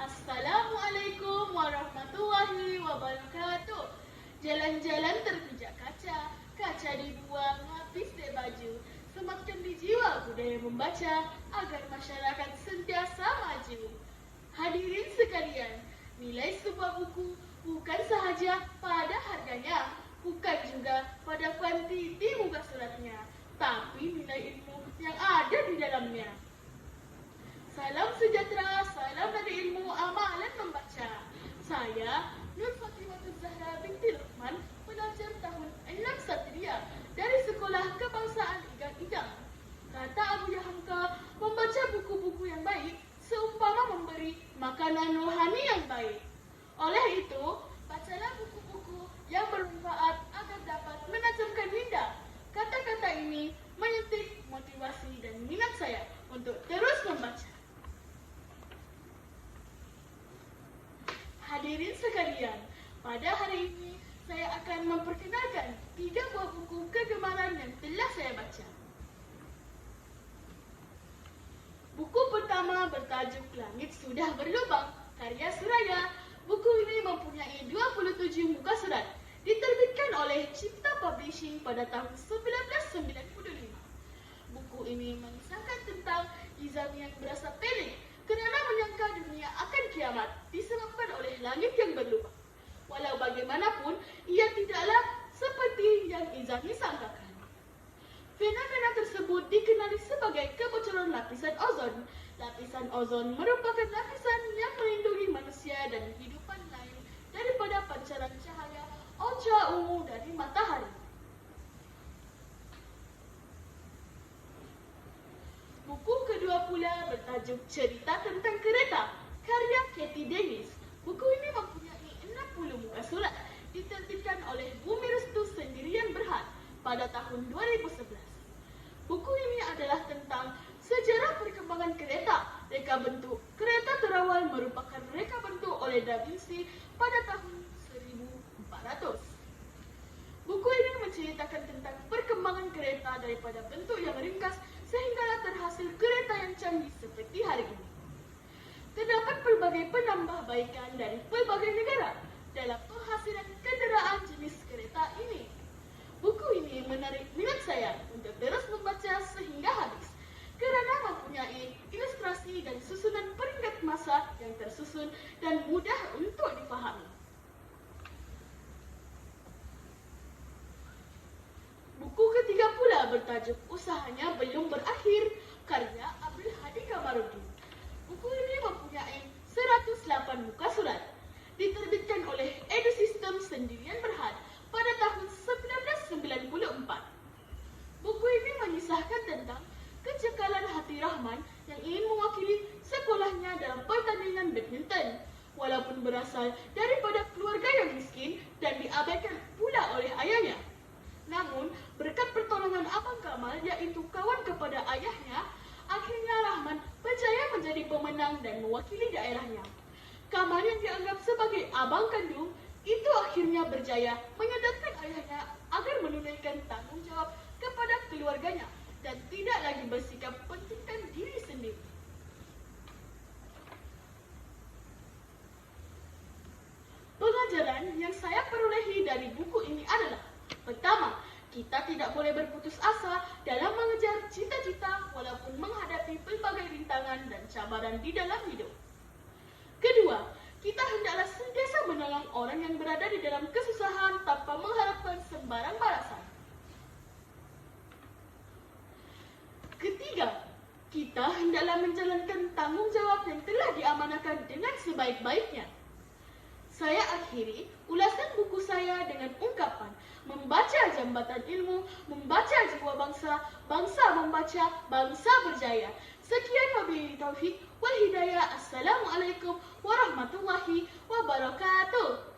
Assalamualaikum warahmatullahi wabarakatuh. Jalan-jalan terpijak kaca, kaca dibuang habis dek baju. Semakin dijiwa budaya membaca agar masyarakat sentiasa maju. Hadirin sekalian, nilai sebuah buku bukan sahaja pada harganya, bukan juga pada kuantiti muka suratnya, tapi nilai ilmu yang ada di dalamnya. Salam sejahtera, salam dari ilmu amalan membaca. Saya Nur Fatimah Zahra binti Luqman, pelajar tahun 6 Satria dari Sekolah Kebangsaan Igang Igang. Kata Abu Yahamka, membaca buku-buku yang baik seumpama memberi makanan rohani yang baik. Oleh itu, bacalah buku-buku yang bermanfaat agar dapat menajamkan minda. Kata-kata ini menyentik motivasi dan minat saya untuk terus membaca. Hadirin sekalian, pada hari ini saya akan memperkenalkan tiga buah buku kegemaran yang telah saya baca. Buku pertama bertajuk Langit Sudah Berlubang, karya Suraya. Buku ini mempunyai 27 muka surat. Diterbitkan oleh Cipta Publishing pada tahun 1995. Buku ini mengisahkan tentang Izam yang berasa pelik kerana menyangka dunia akan kiamat disebabkan oleh langit yang berlubang. Walau bagaimanapun, ia tidaklah seperti yang Izami sangkakan. Fenomena tersebut dikenali sebagai kebocoran lapisan ozon. Lapisan ozon merupakan lapisan yang melindungi manusia dan kehidupan lain daripada pancaran cahaya ultra ungu dari matahari. Buku kedua pula bertajuk Cerita Tentang Kereta, Dennis. Buku ini mempunyai 60 muka surat, diterbitkan oleh Bumi Restu Sendirian Berhad pada tahun 2011. Buku ini adalah tentang sejarah perkembangan kereta. Reka bentuk kereta terawal merupakan reka bentuk oleh Da Vinci pada tahun 1400. Buku ini menceritakan tentang perkembangan kereta daripada bentuk yang ringkas sehinggalah terhasil kereta yang canggih seperti hari ini. Terdapat pelbagai penambahbaikan dari pelbagai negara dalam penghasilan kenderaan jenis kereta ini. Buku ini menarik minat saya untuk terus membaca sehingga habis kerana mempunyai ilustrasi dan susunan peringkat masa yang tersusun dan mudah untuk difahami. Buku ketiga pula bertajuk Usahanya Belum Berakhir karya Abdul Hadi Kamarudin. Buku ini mempunyai 108 muka surat. Diterbitkan oleh EduSystem Sendirian Berhad pada tahun 1994. Buku ini mengisahkan tentang kecekalan hati Rahman yang ingin mewakili sekolahnya dalam pertandingan badminton. Walaupun berasal daripada keluarga yang miskin dan diabaikan pula oleh ayahnya. Namun, berkat pertolongan Abang Kamal iaitu kawan kepada ayahnya, akhirnya Rahman berjaya menjadi pemenang dan mewakili daerahnya. Kamal yang dianggap sebagai abang kandung itu akhirnya berjaya menyadarkan ayahnya agar menunaikan tanggungjawab kepada keluarganya dan tidak lagi bersikap pentingkan yang saya perolehi dari buku ini adalah Pertama, kita tidak boleh berputus asa dalam mengejar cita-cita walaupun menghadapi pelbagai rintangan dan cabaran di dalam hidup. Kedua, kita hendaklah sentiasa menolong orang yang berada di dalam kesusahan tanpa mengharapkan sembarang balasan. Ketiga, kita hendaklah menjalankan tanggungjawab yang telah diamanahkan dengan sebaik-baiknya. Saya akhiri ulasan buku saya dengan ungkapan membaca jambatan ilmu, membaca jiwa bangsa, bangsa membaca, bangsa berjaya. Sekian wabillahi taufik wal hidayah. Assalamualaikum warahmatullahi wabarakatuh.